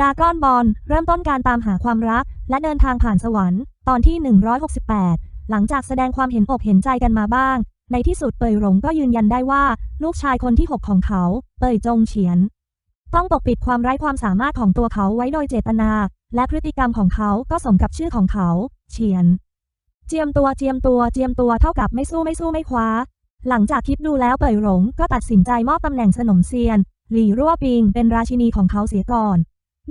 ดากอนบอลเริ่มต้นการตามหาความรัก และเดินทางผ่านสวรรค์ ตอนที่ 168 หลังจากแสดงความเห็นอกเห็นใจกันมาบ้าง ในที่สุดเปยหลงก็ยืนยันได้ว่า ลูกชายคนที่ 6 ของเขา เปยจงเฉียน ต้องปกปิดความไร้ความสามารถของตัวเขาไว้โดยเจตนา และพฤติกรรมของเขาก็สมกับชื่อของเขา เฉียน เจียมตัวเจียมตัวเจียมตัวเท่ากับไม่สู้ไม่สู้ไม่คว้า หลังจากคิดดูแล้วเปยหลงก็ตัดสินใจมอบตำแหน่งสนมเซียนหลี่รั่วปิงเป็นราชินีของเขาเสียก่อน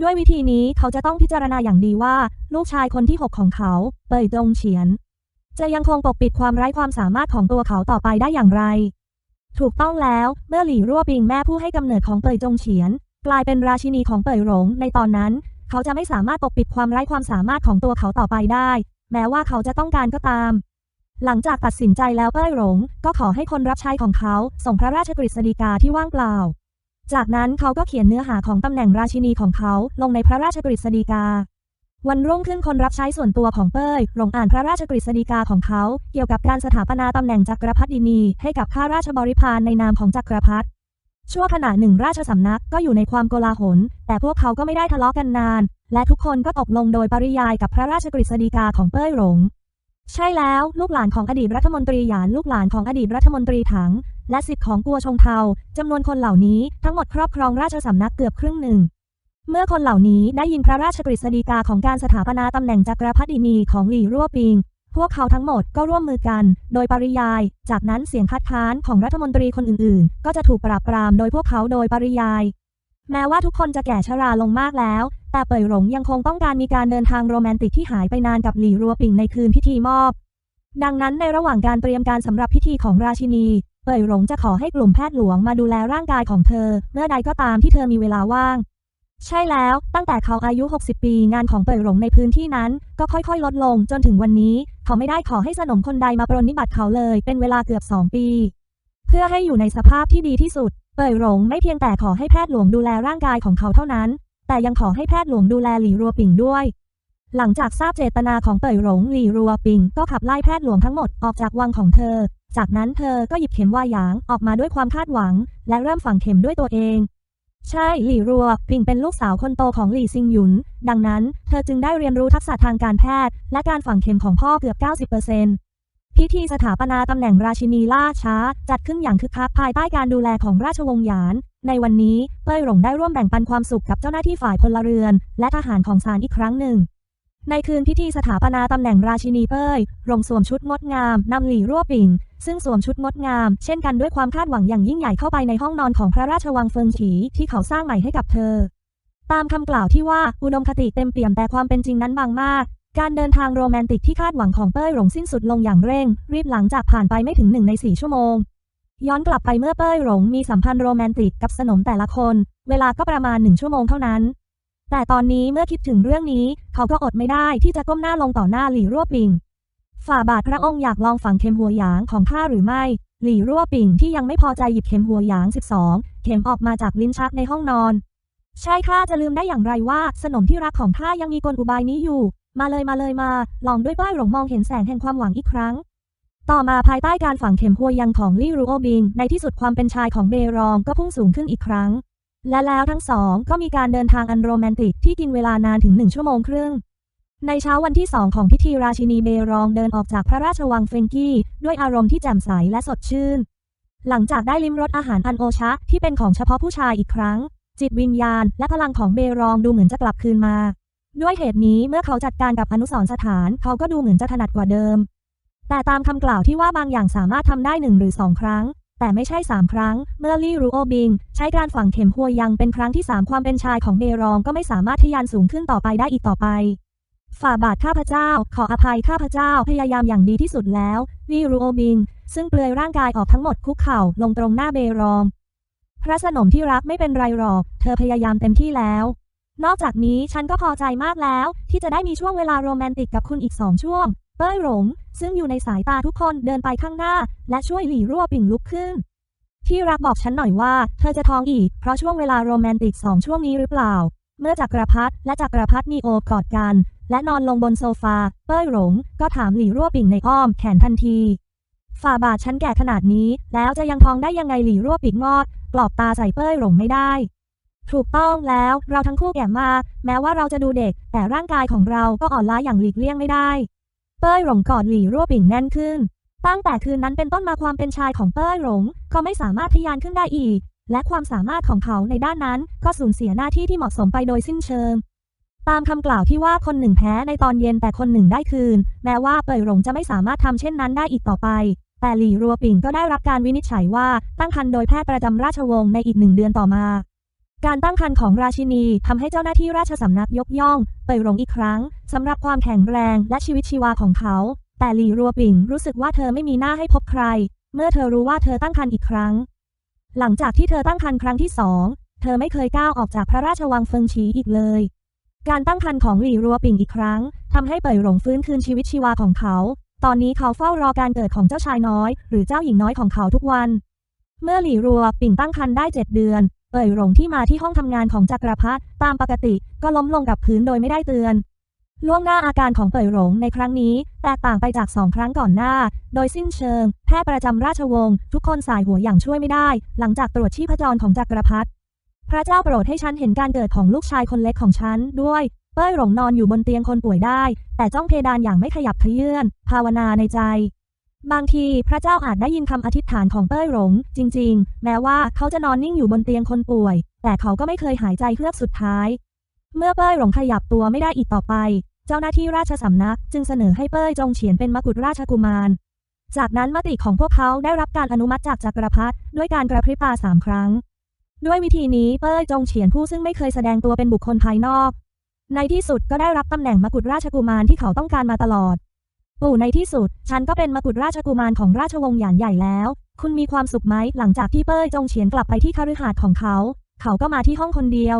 ด้วยวิธีนี้เขาจะต้องพิจารณาอย่างดีว่า ลูกชายคนที่ 6 ของเขา เปยจงเฉียน จะยังคงปกปิดความไร้ความสามารถของตัวเขาต่อไปได้อย่างไร ถูกต้องแล้วเมื่อหลี่รั่วปิงแม่ผู้ให้กำเนิดของเปยจงเฉียน กลายเป็นราชินีของเปยหลงในตอนนั้น เขาจะไม่สามารถปกปิดความไร้ความสามารถของตัวเขาต่อไปได้ แม้ว่าเขาจะต้องการก็ตาม หลังจากตัดสินใจแล้วเป้ยหลง ก็ขอให้คนรับใช้ของเขา ส่งพระราชกฤษฎีกาที่ว่างเปล่า จากนั้นเขาก็เขียนเนื้อหาของตำแหน่งราชินีของเขาลงในพระราชกฤษฎีกา วันรุ่งขึ้นคนรับใช้ส่วนตัวของเป้ยหลงอ่านพระราชกฤษฎีกาของเขา เกี่ยวกับการสถาปนาตำแหน่งจักรพรรดินี ให้กับข้าราชบริพารในนามของจักรพรรดิชั่วขณะหนึ่งราชสำนักก็อยู่ในความโกลาหล แต่พวกเขาก็ไม่ได้ทะเลาะกันนาน และทุกคนก็ตกลงโดยปริยายกับพระราชกฤษฎีกาของเป้ยหลง ใช่แล้ว ลูกหลานของอดีตรัฐมนตรีหยานลูกหลานของอดีตรัฐมนตรีถัง และสิทธิ์ของกัวชงเทาจำนวนคนเหล่านี้ทั้งหมดครอบครองราชสำนักเกือบครึ่งหนึ่ง เมื่อคนเหล่านี้ได้ยินพระราชกฤษฎีกาของการสถาปนาตำแหน่งจักรพรรดินีของหลี่รั่วปิง พวกเขาทั้งหมดก็ร่วมมือกัน โดยปริยาย จากนั้นเสียงคัดค้านของรัฐมนตรีคนอื่นๆ ก็จะถูกปราบปรามโดยพวกเขาโดยปริยาย แม้ว่าทุกคนจะแก่ชราลงมากแล้ว แต่เป่ยหลงยังคงต้องการมีการเดินทางโรแมนติกที่หายไปนานกับหลี่รัวปิงในคืนพิธีมอบ ดังนั้นในระหว่างการเตรียมการสำหรับพิธีของราชินี เป่ยหลงจะขอให้กลุ่มแพทย์หลวงมาดูแลร่างกายของเธอ เมื่อใดก็ตามที่เธอมีเวลาว่าง ใช่แล้ว ตั้งแต่เขาอายุ 60 ปี งานของเป่ยหลงในพื้นที่นั้น ก็ค่อยๆ ลดลงจนถึงวันนี้ เขาไม่ได้ขอให้สนมคนใดมาปรนนิบัติเขาเลย เป็นเวลาเกือบ 2 ปี เพื่อให้อยู่ในสภาพที่ดีที่สุด เป่ยหลงไม่เพียงแต่ขอให้แพทย์หลวงดูแลร่างกายของเขาเท่านั้น แต่ยังขอให้แพทย์หลวงดูแลหลี่รัวปิงด้วย หลังจากทราบเจตนาของเป่ยหลงหลี่รัวปิง ก็ขับไล่แพทย์หลวงทั้งหมดออกจากวังของเธอ จากนั้นเธอก็หยิบเข็มว่าหยางออกมาด้วยความคาดหวัง และเริ่มฝังเข็มด้วยตัวเอง ใช่หลี่รัวปิงเป็นลูกสาวคนโตของหลี่ซิงหยุน ดังนั้น เธอจึงได้เรียนรู้ทักษะทางการแพทย์ และการฝังเข็มของพ่อเกือบ 90%พิธีสถาปนาตำแหน่งราชินีล่าช้า จัดขึ้นอย่างคึกคักภายใต้การดูแลของราชวงศ์หยาน ในวันนี้เป้ยหลงได้ร่วมแบ่งปันความสุขกับเจ้าหน้าที่ฝ่ายพลเรือน และทหารของศาลอีกครั้งหนึ่ง ในคืนพิธีสถาปนาตำแหน่งราชินีเป้ยหลงสวมชุดงดงามนำหลี่รั่วปิงซึ่งสวมชุดงดงาม เช่นกันด้วยความคาดหวังอย่างยิ่งใหญ่เข้าไปในห้องนอนของพระราชวังเฟิงฉีที่เขาสร้างใหม่ให้กับเธอ ตามคำกล่าวที่ว่าอุดมคติเต็มเปี่ยมแต่ความเป็นจริงนั้นบางมากการเดินทางโรแมนติกที่คาดหวังของเป้ยหลงสิ้นสุดลงอย่างเร่ง รีบหลังจากผ่านไปไม่ถึงหนึ่งในสี่ชั่วโมง ย้อนกลับไปเมื่อเป้ยหลงมีสัมพันธ์โรแมนติกกับสนมแต่ละคน เวลาก็ประมาณหนึ่งชั่วโมงเท่านั้น แต่ตอนนี้เมื่อคิดถึงเรื่องนี้ เขาก็อดไม่ได้ที่จะก้มหน้าลงต่อหน้าหลี่รั่วปิง ฝ่าบาทพระองค์อยากลองฝังเข็มหัวหยางของข้าหรือไม่ หลี่รั่วปิงที่ยังไม่พอใจหยิบเข็มหัวหยาง 12 เข็มออกมาจากลิ้นชักในห้องนอน ใช่ข้าจะลืมได้อย่างไรว่า สนมที่รักของข้ายังมีกลอุบายนี้อยู่ มาเลยมาเลยมา ลองด้วยป้ายหลงมองเห็นแสงแห่งความหวังอีกครั้ง ต่อมาภายใต้การฝังเข็มหัวยังของลี่รูโอบิงในที่สุดความเป็นชายของเบรองก็พุ่งสูงขึ้นอีกครั้ง และแล้วทั้งสองก็มีการเดินทางอันโรแมนติกที่กินเวลานานถึงหนึ่งชั่วโมงครึ่ง ในเช้าวันที่สองของพิธีราชินีเบรองเดินออกจากพระราชวังเฟงกี้ ด้วยอารมณ์ที่แจ่มใสและสดชื่น หลังจากได้ลิ้มรสอาหารอันโอชะที่เป็นของเฉพาะผู้ชายอีกครั้ง จิตวิญญาณ และพลังของเบรองดูเหมือนจะกลับคืนมา ด้วยเหตุนี้เมื่อเขาจัดการกับอนุสรณ์สถานเขาก็ดูเหมือนจะถนัดกว่าเดิม แต่ตามคำกล่าวที่ว่าบางอย่างสามารถทำได้หนึ่งหรือสองครั้ง แต่ไม่ใช่สามครั้ง เมื่อลี่รูโอบิง ใช้การฝังเข็มหัวยังเป็นครั้งที่สามความเป็นชายของเบรองก็ไม่สามารถทะยานสูงขึ้นต่อไปได้อีกต่อไปฝ่าบาทข้าพเจ้า ขออภัยข้าพเจ้าพยายามอย่างดีที่สุดแล้วลี่รูโอบิง ซึ่งเปลือยร่างกายออกทั้งหมดคุกเข่าลงตรงหน้าเบรอง พระสนมที่รักไม่เป็นไรหรอก เธอพยายามเต็มที่แล้ว นอกจากนี้ฉันก็พอใจมากแล้ว ที่จะได้มีช่วงเวลาโรแมนติกกับคุณอีกสองช่วง เป้ยหลง ซึ่งอยู่ในสายตาทุกคนเดินไปข้างหน้า และช่วยหลี่รั่วปิ่งลุกขึ้น ที่รักบอกฉันหน่อยว่า เธอจะท้องอีก เพราะช่วงเวลาโรแมนติกสองช่วงนี้หรือเปล่า เมื่อจักรพรรดิและจักรพรรดินีโอบกอดกัน และนอนลงบนโซฟา เป้ยหลง ก็ถามหลี่รั่วปิ่งในอ้อมแขนทันทีฝ่าบาทฉันแก่ขนาดนี้ แล้วจะยังท้องได้ยังไงหลี่รั่วปิดงอด กรอบตาใส่เป้ยหลงไม่ได้ ถูกต้องแล้วเราทั้งคู่แก่มาก แม้ว่าเราจะดูเด็ก แต่ร่างกายของเราก็อ่อนล้าอย่างหลีกเลี่ยงไม่ได้ เป้ยหลงกอดหลี่รั่วปิ่งแน่นขึ้น ตั้งแต่คืนนั้นเป็นต้นมาความเป็นชายของเป้ยหลง ก็ไม่สามารถทะยานขึ้นได้อีก และความสามารถของเขาในด้านนั้น ก็สูญเสียหน้าที่ที่เหมาะสมไปโดยสิ้นเชิง ตามคำกล่าวที่ว่าคนหนึ่งแพ้ในตอนเย็นแต่คนหนึ่งได้คืน แม้ว่าเป่ยหลงจะไม่สามารถทำเช่นนั้นได้อีกต่อไป แต่หลี่รัวปิ่งก็ได้รับการวินิจฉัยว่าตั้งครรภ์โดยแพทย์ประจำราชวงศ์ในอีกหนึ่งเดือนต่อมา การตั้งครรภ์ของราชินีทำให้เจ้าหน้าที่ราชสำนักยกย่องเปยหลงอีกครั้งสำหรับความแข็งแรงและชีวิตชีวาของเขา แต่หลี่รัวปิงรู้สึกว่าเธอไม่มีหน้าให้พบใคร เมื่อเธอรู้ว่าเธอตั้งครรภ์อีกครั้ง หลังจากที่เธอตั้งครรภ์ครั้งที่สองเธอไม่เคยก้าวออกจากพระราชวังเฟิงฉีอีกเลย การตั้งครรภ์ของหลี่รัวปิงอีกครั้งทำให้เปยหลงฟื้นคืนชีวิตชีวาของเขา ตอนนี้เขาเฝ้ารอการเกิดของเจ้าชายน้อย หรือเจ้าหญิงน้อยของเขาทุกวัน เมื่อหลี่รัวปิงตั้งครรภ์ได้เจ็ดเดือน เป่ยหลงที่มาที่ห้องทำงานของจักรพรรดิตามปกติก็ล้มลงกับพื้นโดยไม่ได้เตือน ล่วงหน้าอาการของเป่ยหลงในครั้งนี้ แตกต่างไปจากสองครั้งก่อนหน้า โดยสิ้นเชิง แพทย์ประจำราชวงศ์ทุกคนสายหัวอย่างช่วยไม่ได้ หลังจากตรวจชีพจรของจักรพรรดิพระเจ้าโปรดให้ฉันเห็นการเกิดของลูกชายคนเล็กของฉันด้วย เป้ยหลงนอนอยู่บนเตียงคนป่วยได้ แต่จ้องเพดานอย่างไม่ขยับเขยื่อน ภาวนาในใจ บางทีพระเจ้าอาจได้ยินคำอธิษฐานของเป้ยหลง จริง ๆ แม้ว่าเขาจะนอนนิ่งอยู่บนเตียงคนป่วย แต่เขาก็ไม่เคยหายใจเฮือกสุดท้าย เมื่อเป้ยหลงขยับตัวไม่ได้อีกต่อไป เจ้าหน้าที่ราชสำนัก จึงเสนอให้เป้ยจงเฉียนเป็นมกุฎราชกุมาร จากนั้นมติของพวกเขาได้รับการอนุมัติจากจักรพรรดิด้วยการกระพริบตาสามครั้ง ด้วยวิธีนี้เป้ยจงเฉียนผู้ซึ่งไม่เคยแสดงตัวเป็นบุคคลภายนอก ในที่สุดก็ได้รับตำแหน่งมกุฎราชกุมารที่เขาต้องการมาตลอด ปู่ในที่สุด ฉันก็เป็นมกุฎราชกุมารของราชวงศ์หยานใหญ่แล้ว คุณมีความสุขไหมหลังจากที่เป้ยจงเฉียนกลับไปที่คฤหาสน์ของเขา เขาก็มาที่ห้องคนเดียว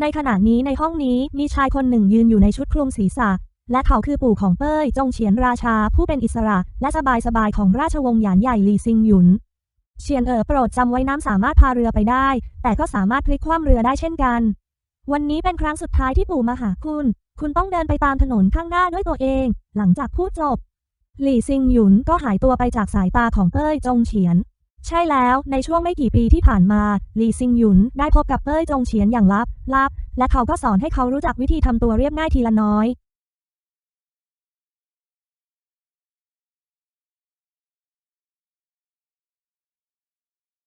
ในขณะนี้ในห้องนี้มีชายคนหนึ่งยืนอยู่ในชุดคลุมศีรษะ และเขาคือปู่ของเป้ยจงเฉียนราชาผู้เป็นอิสระ และสบายสบายๆของราชวงศ์หยานใหญ่หลีซิงหยุน เฉียนเอ๋อโปรดจำไว้น้ำสามารถพาเรือไปได้ แต่ก็สามารถพลิกคว่ำเรือได้เช่นกัน วันนี้เป็นครั้งสุดท้ายที่ปู่มาหาคุณ คุณต้องเดินไปตามถนนข้างหน้าด้วยตัวเอง หลังจากพูดจบ หลี่ซิงหยุนก็หายตัวไปจากสายตาของเป้ยจงเฉียน ใช่แล้ว ในช่วงไม่กี่ปีที่ผ่านมา หลี่ซิงหยุนได้พบกับเป้ยจงเฉียนอย่างลับลับ และเขาก็สอนให้เขารู้จักวิธีทำตัวเรียบง่ายทีละน้อย